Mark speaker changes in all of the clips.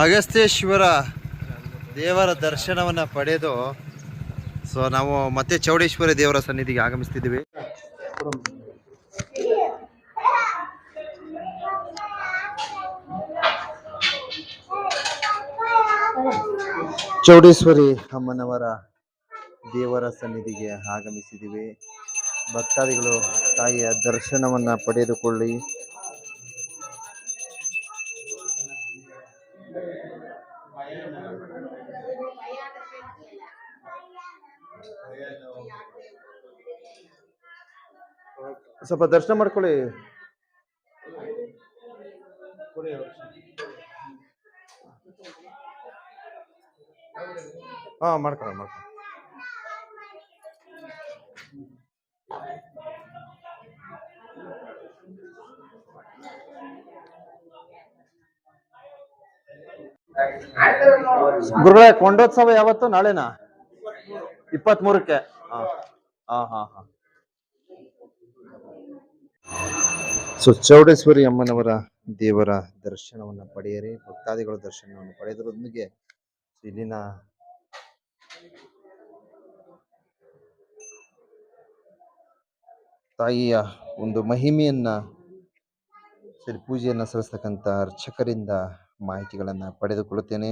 Speaker 1: ಅಗಸ್ತ್ಯೇಶ್ವರ ದೇವರ ದರ್ಶನವನ್ನು ಪಡೆದು, ಸೊ ನಾವು ಮತ್ತೆ ಚೌಡೇಶ್ವರಿ ದೇವರ ಸನ್ನಿಧಿಗೆ ಆಗಮಿಸ್ತಿದ್ದೀವಿ. ಚೌಡೇಶ್ವರಿ ಅಮ್ಮನವರ ದೇವರ ಸನ್ನಿಧಿಗೆ ಆಗಮಿಸಿದ್ದೀವಿ. ಭಕ್ತಾದಿಗಳು ತಾಯಿಯ ದರ್ಶನವನ್ನು ಪಡೆದುಕೊಳ್ಳಿ. ಸ್ವಲ್ಪ ದರ್ಶನ ಮಾಡ್ಕೊಳ್ಳಿ. ಹಾ, ಮಾಡ್ಕೊಳ್ಳಿ ಮಾಡ್ಕೊಳ್ಳಿ. ಗುರುಗಳೇ, ಕೊಂಡೋತ್ಸವ ಯಾವತ್ತು? ನಾಳೆನಾ? ಇಪ್ಪತ್ತ್ ಮೂರಕ್ಕೆ ಹಾ ಹಾ ಹಾ ಹಾ. ಸೊ ಚೌಡೇಶ್ವರಿ ಅಮ್ಮನವರ ದೇವರ ದರ್ಶನವನ್ನು ಪಡೆಯರೆ. ಭಕ್ತಾದಿಗಳ ದರ್ಶನವನ್ನು ಪಡೆದರೊಂದಿಗೆ ಇಲ್ಲಿನ ತಾಯಿಯ ಒಂದು ಮಹಿಮೆಯನ್ನ ಸರಿ, ಪೂಜೆಯನ್ನು ಸಲ್ಲಿಸ್ತಕ್ಕಂಥ ಅರ್ಚಕರಿಂದ ಮಾಹಿತಿಗಳನ್ನು ಪಡೆದುಕೊಳ್ಳುತ್ತೇನೆ.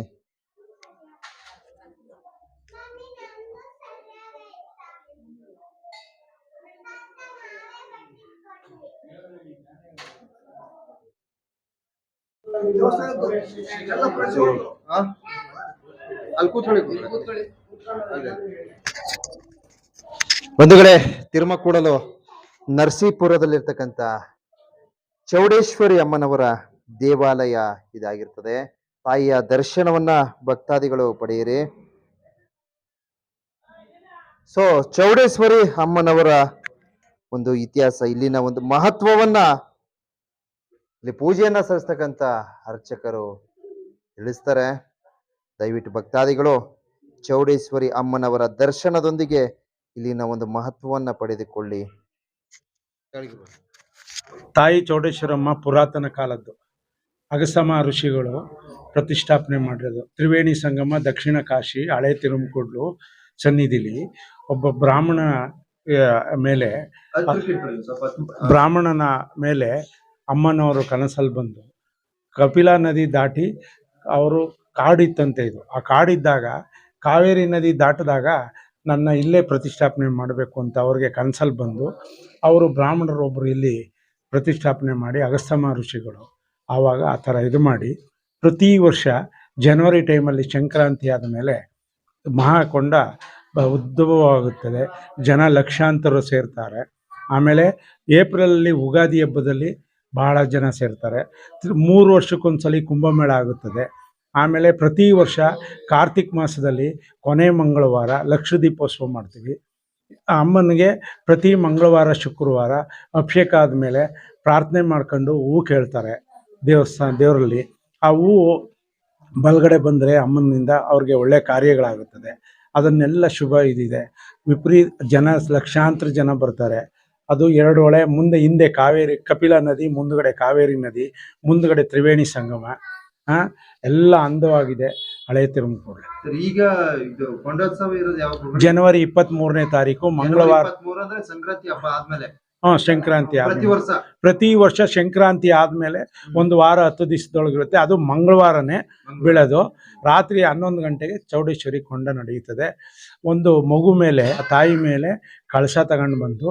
Speaker 1: ಬಂಧುಗಳೇ ತಿರುಮಕೂಡಲು ನರಸೀಪುರದಲ್ಲಿರ್ತಕ್ಕಂಥ ಚೌಡೇಶ್ವರಿ ಅಮ್ಮನವರ ದೇವಾಲಯ ಇದಾಗಿರ್ತದೆ. ತಾಯಿಯ ದರ್ಶನವನ್ನ ಭಕ್ತಾದಿಗಳು ಪಡೆಯಿರಿ. ಸೊ ಚೌಡೇಶ್ವರಿ ಅಮ್ಮನವರ ಒಂದು ಇತಿಹಾಸ ಇಲ್ಲಿನ ಒಂದು ಮಹತ್ವವನ್ನ ಇಲ್ಲಿ ಪೂಜೆಯನ್ನ ಸಲ್ಲಿಸ್ತಕ್ಕಂಥ ಅರ್ಚಕರು ತಿಳಿಸ್ತಾರೆ. ದಯವಿಟ್ಟು ಭಕ್ತಾದಿಗಳು ಚೌಡೇಶ್ವರಿ ಅಮ್ಮನವರ ದರ್ಶನದೊಂದಿಗೆ ಇಲ್ಲಿನ ಒಂದು ಮಹತ್ವವನ್ನ ಪಡೆದುಕೊಳ್ಳಿ.
Speaker 2: ತಾಯಿ ಚೌಡೇಶ್ವರಮ್ಮ ಪುರಾತನ ಕಾಲದ್ದು. ಅಗಸಮ ಋಷಿಗಳು ಪ್ರತಿಷ್ಠಾಪನೆ ಮಾಡಿರೋದು. ತ್ರಿವೇಣಿ ಸಂಗಮ ದಕ್ಷಿಣ ಕಾಶಿ ಹಳೆ ತಿರುಮಕೂಡ್ಲು ಸನ್ನಿಧಿಲಿ ಒಬ್ಬ ಬ್ರಾಹ್ಮಣ ಮೇಲೆ ಬ್ರಾಹ್ಮಣನ ಮೇಲೆ ಅಮ್ಮನವರು ಕನಸಲ್ಲಿ ಬಂದು ಕಪಿಲಾ ನದಿ ದಾಟಿ ಅವರು ಕಾಡಿತ್ತಂತೆ ಇದು. ಆ ಕಾಡಿದ್ದಾಗ ಕಾವೇರಿ ನದಿ ದಾಟಿದಾಗ ನನ್ನ ಇಲ್ಲೇ ಪ್ರತಿಷ್ಠಾಪನೆ ಮಾಡಬೇಕು ಅಂತ ಅವ್ರಿಗೆ ಕನಸಲ್ಲಿ ಬಂದು ಅವರು ಬ್ರಾಹ್ಮಣರೊಬ್ಬರು ಇಲ್ಲಿ ಪ್ರತಿಷ್ಠಾಪನೆ ಮಾಡಿ ಅಗಸ್ತಮ ಋಷಿಗಳು ಆವಾಗ ಆ ಥರ ಇದು ಮಾಡಿ ಪ್ರತಿ ವರ್ಷ ಜನವರಿ ಟೈಮಲ್ಲಿ ಸಂಕ್ರಾಂತಿ ಆದ ಮೇಲೆ ಮಹಾಕೊಂಡ ಉದ್ಭವವಾಗುತ್ತದೆ. ಜನ ಲಕ್ಷಾಂತರ ಸೇರ್ತಾರೆ. ಆಮೇಲೆ ಏಪ್ರಿಲಲ್ಲಿ ಉಗಾದಿ ಹಬ್ಬದಲ್ಲಿ ಬಹಳ ಜನ ಸೇರ್ತಾರೆ. ಮೂರು ವರ್ಷಕ್ಕೊಂದ್ಸಲಿ ಕುಂಭಮೇಳ ಆಗುತ್ತದೆ. ಆಮೇಲೆ ಪ್ರತಿ ವರ್ಷ ಕಾರ್ತಿಕ್ ಮಾಸದಲ್ಲಿ ಕೊನೆ ಮಂಗಳವಾರ ಲಕ್ಷ ದೀಪೋತ್ಸವ ಮಾಡ್ತೀವಿ. ಅಮ್ಮನಿಗೆ ಪ್ರತಿ ಮಂಗಳವಾರ, ಶುಕ್ರವಾರ ಅಭಿಷೇಕ ಆದಮೇಲೆ ಪ್ರಾರ್ಥನೆ ಮಾಡ್ಕೊಂಡು ಹೂವು ಕೇಳ್ತಾರೆ ದೇವಸ್ಥಾನ, ದೇವರಲ್ಲಿ. ಆ ಹೂವು ಬಲಗಡೆ ಬಂದರೆ ಅಮ್ಮನಿಂದ ಅವ್ರಿಗೆ ಒಳ್ಳೆ ಕಾರ್ಯಗಳಾಗುತ್ತದೆ. ಅದನ್ನೆಲ್ಲ ಶುಭ ಇದಿದೆ. ವಿಪರೀತ ಜನ ಲಕ್ಷಾಂತರ ಜನ ಬರ್ತಾರೆ. ಅದು ಎರಡು ಹೊಳೆ ಮುಂದೆ ಹಿಂದೆ ಕಾವೇರಿ ಕಪಿಲಾ ನದಿ ಮುಂದುಗಡೆ ಕಾವೇರಿ ನದಿ ಮುಂದುಗಡೆ ತ್ರಿವೇಣಿ ಸಂಗಮ. ಎಲ್ಲ ಅಂದವಾಗಿದೆ ಹಳೆ ತಿರುಮಕೂಡ್ಲೆ
Speaker 1: ಈಗ ಇದು ಕೊಂಡೋತ್ಸವ ಇರೋದು ಯಾವಾಗ
Speaker 2: ಜನವರಿ ಇಪ್ಪತ್ತ್ ಮೂರನೇ ತಾರೀಕು ಮಂಗಳವಾರ
Speaker 1: ಸಂಕ್ರಾಂತಿ ಹಬ್ಬ ಆದ್ಮೇಲೆ.
Speaker 2: ಹಾಂ ಸಂಕ್ರಾಂತಿ
Speaker 1: ಪ್ರತಿ ವರ್ಷ?
Speaker 2: ಪ್ರತಿ ವರ್ಷ ಸಂಕ್ರಾಂತಿ ಆದ್ಮೇಲೆ ಒಂದು ವಾರ ಹತ್ತು ದಿವಸದೊಳಗಿರುತ್ತೆ. ಅದು ಮಂಗಳವಾರನೇ ಬೀಳೋದು ರಾತ್ರಿ ಹನ್ನೊಂದು ಗಂಟೆಗೆ ಚೌಡೇಶ್ವರಿ ಕೊಂಡ ನಡೆಯುತ್ತದೆ. ಒಂದು ಮಗು ಮೇಲೆ ತಾಯಿ ಮೇಲೆ ಕಳಶ ತಗೊಂಡು ಬಂದು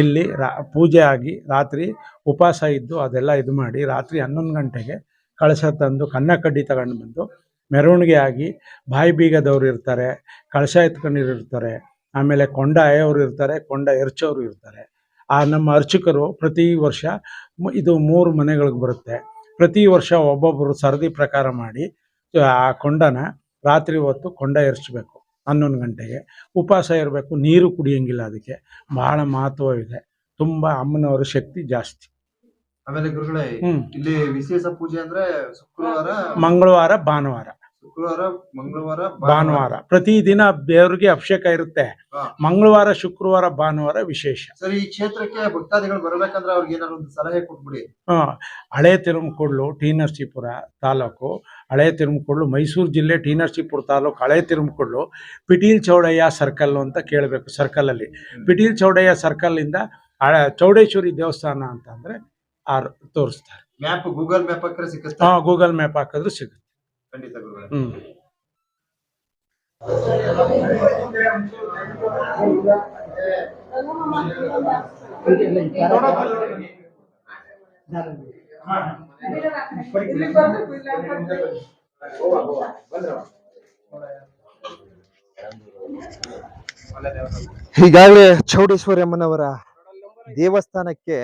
Speaker 2: ಇಲ್ಲಿ ರಾ ಪೂಜೆ ಆಗಿ ರಾತ್ರಿ ಉಪವಾಸ ಇದ್ದು ಅದೆಲ್ಲ ಇದು ಮಾಡಿ ರಾತ್ರಿ ಹನ್ನೊಂದು ಗಂಟೆಗೆ ಕಳಶ ತಂದು ಕನ್ನ ಕಡ್ಡಿ ತಗೊಂಡು ಬಂದು ಮೆರವಣಿಗೆ ಆಗಿ ಬಾಯಿ ಬೀಗದವ್ರು ಇರ್ತಾರೆ ಕಳಶ ಎತ್ಕೊಂಡಿರು ಇರ್ತಾರೆ ಆಮೇಲೆ ಕೊಂಡ ಆಯೋರು ಇರ್ತಾರೆ ಕೊಂಡ ಎರಚೋರು ಇರ್ತಾರೆ. ಆ ನಮ್ಮ ಅರ್ಚಕರು ಪ್ರತಿ ವರ್ಷ ಇದು ಮೂರು ಮನೆಗಳಿಗೆ ಬರುತ್ತೆ. ಪ್ರತಿ ವರ್ಷ ಒಬ್ಬೊಬ್ಬರು ಸರದಿ ಪ್ರಕಾರ ಮಾಡಿ ಆ ಕೊಂಡನ ರಾತ್ರಿ ಹೊತ್ತು ಕೊಂಡ ಎರಚಬೇಕು ಹನ್ನೊಂದು ಗಂಟೆಗೆ. ಉಪವಾಸ ಇರಬೇಕು ನೀರು ಕುಡಿಯಂಗಿಲ್ಲ ಅದಕ್ಕೆ. ಬಹಳ ಮಹತ್ವವಿದೆ. ತುಂಬ ಅಮ್ಮನವರ ಶಕ್ತಿ ಜಾಸ್ತಿ.
Speaker 1: ಆಮೇಲೆ ಗುರುಗಳೇ ಇಲ್ಲಿ ವಿಶೇಷ ಪೂಜೆ ಅಂದ್ರೆ ಶುಕ್ರವಾರ
Speaker 2: ಮಂಗಳವಾರ ಭಾನುವಾರ.
Speaker 1: ಶುಕ್ರವಾರ ಮಂಗಳವಾರ
Speaker 2: ಭಾನುವಾರ. ಪ್ರತಿದಿನ ದೇವರಿಗೆ ಅಭಿಷೇಕ ಇರುತ್ತೆ. ಮಂಗಳವಾರ ಶುಕ್ರವಾರ ಭಾನುವಾರ ವಿಶೇಷ.
Speaker 1: ಸರ್ ಈ ಕ್ಷೇತ್ರಕ್ಕೆ ಭಕ್ತಾದಿಗಳು ಬರಬೇಕಂದ್ರೆ ಅವ್ರಿಗೆ ಏನಾದ್ರು ಒಂದು ಸಲಹೆ ಕೊಟ್ಬಿಡಿ.
Speaker 2: ಹಾ ಹಳೆ ತಿರುಮಕೂಡ್ಲು ಟಿ ನರಸೀಪುರ ತಾಲೂಕು ಹಳೆ ತಿರುಮಕೂಡ್ಲು ಮೈಸೂರು ಜಿಲ್ಲೆ ಟಿ ನರಸೀಪುರ ತಾಲೂಕು ಹಳೆ ತಿರುಮಕೂಡ್ಲು ಪಿಟೀಲ್ ಚೌಡಯ್ಯ ಸರ್ಕಲ್ ಅಂತ ಕೇಳಬೇಕು ಸರ್ಕಲಲ್ಲಿ. ಪಿಟೀಲ್ ಚೌಡಯ್ಯ ಸರ್ಕಲ್ ಇಂದ ಚೌಡೇಶ್ವರಿ ದೇವಸ್ಥಾನ ಅಂತ ಅಂದ್ರೆ ಆರ್ ತೋರಿಸ್ತಾರೆ.
Speaker 1: ಮ್ಯಾಪ್ ಗೂಗಲ್ ಮ್ಯಾಪ್ ಹಾಕಿದ್ರೆ ಸಿಗುತ್ತೆ
Speaker 2: ಹಾ ಗೂಗಲ್ ಮ್ಯಾಪ್ ಹಾಕಿದ್ರೆ ಸಿಗುತ್ತೆ.
Speaker 1: ಖಂಡಿತ ಗುರುಗಳೇ. ಈಗಾಗಲೇ ಚೌಡೇಶ್ವರಮ್ಮನವರ ದೇವಸ್ಥಾನಕ್ಕೆ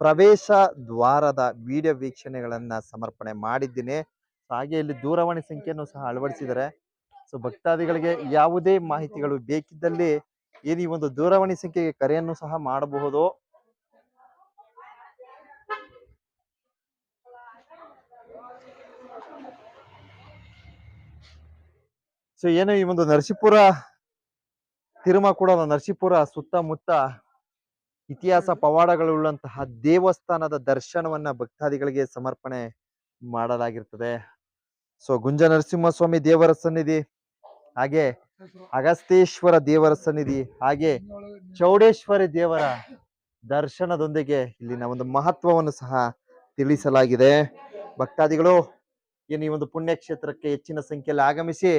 Speaker 1: ಪ್ರವೇಶ ದ್ವಾರದ ವಿಡಿಯೋ ವೀಕ್ಷಣೆಗಳನ್ನ ಸಮರ್ಪಣೆ ಮಾಡಿದ್ದೀನಿ. ಹಾಗೆ ಇಲ್ಲಿ ದೂರವಾಣಿ ಸಂಖ್ಯೆಯನ್ನು ಸಹ ಅಳವಡಿಸಿದ್ದಾರೆ. ಸೊ ಭಕ್ತಾದಿಗಳಿಗೆ ಯಾವುದೇ ಮಾಹಿತಿಗಳು ಬೇಕಿದ್ದಲ್ಲಿ ಏನು ಈ ಒಂದು ದೂರವಾಣಿ ಸಂಖ್ಯೆಗೆ ಕರೆಯನ್ನು ಸಹ ಮಾಡಬಹುದು? ಸೊ ಏನು ಈ ಒಂದು ನರಸೀಪುರ ತಿರುಮಕೂಡ ನರಸೀಪುರ ಸುತ್ತಮುತ್ತ ಇತಿಹಾಸ ಪವಾಡಗಳುಳ್ಳಂತಹ ದೇವಸ್ಥಾನದ ದರ್ಶನವನ್ನ ಭಕ್ತಾದಿಗಳಿಗೆ ಸಮರ್ಪಣೆ ಮಾಡಲಾಗಿರ್ತದೆ. ಸೊ ಗುಂಜ ನರಸಿಂಹಸ್ವಾಮಿ ದೇವರ ಸನ್ನಿಧಿ, ಹಾಗೆ ಅಗಸ್ತೇಶ್ವರ ದೇವರ ಸನ್ನಿಧಿ, ಹಾಗೆ ಚೌಡೇಶ್ವರಿ ದೇವರ ದರ್ಶನದೊಂದಿಗೆ ಇಲ್ಲಿನ ಒಂದು ಮಹತ್ವವನ್ನು ಸಹ ತಿಳಿಸಲಾಗಿದೆ. ಭಕ್ತಾದಿಗಳು, ಏನು ಈ ಒಂದು ಪುಣ್ಯಕ್ಷೇತ್ರಕ್ಕೆ ಹೆಚ್ಚಿನ ಸಂಖ್ಯೆಯಲ್ಲಿ ಆಗಮಿಸಿ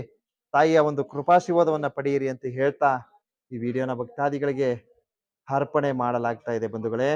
Speaker 1: ತಾಯಿಯ ಒಂದು ಕೃಪಾಶೀರ್ವಾದವನ್ನು ಪಡೆಯಿರಿ ಅಂತ ಹೇಳ್ತಾ ಈ ವಿಡಿಯೋನ ಭಕ್ತಾದಿಗಳಿಗೆ ಅರ್ಪಣೆ ಮಾಡಲಾಗ್ತಾ ಇದೆ ಬಂಧುಗಳೇ.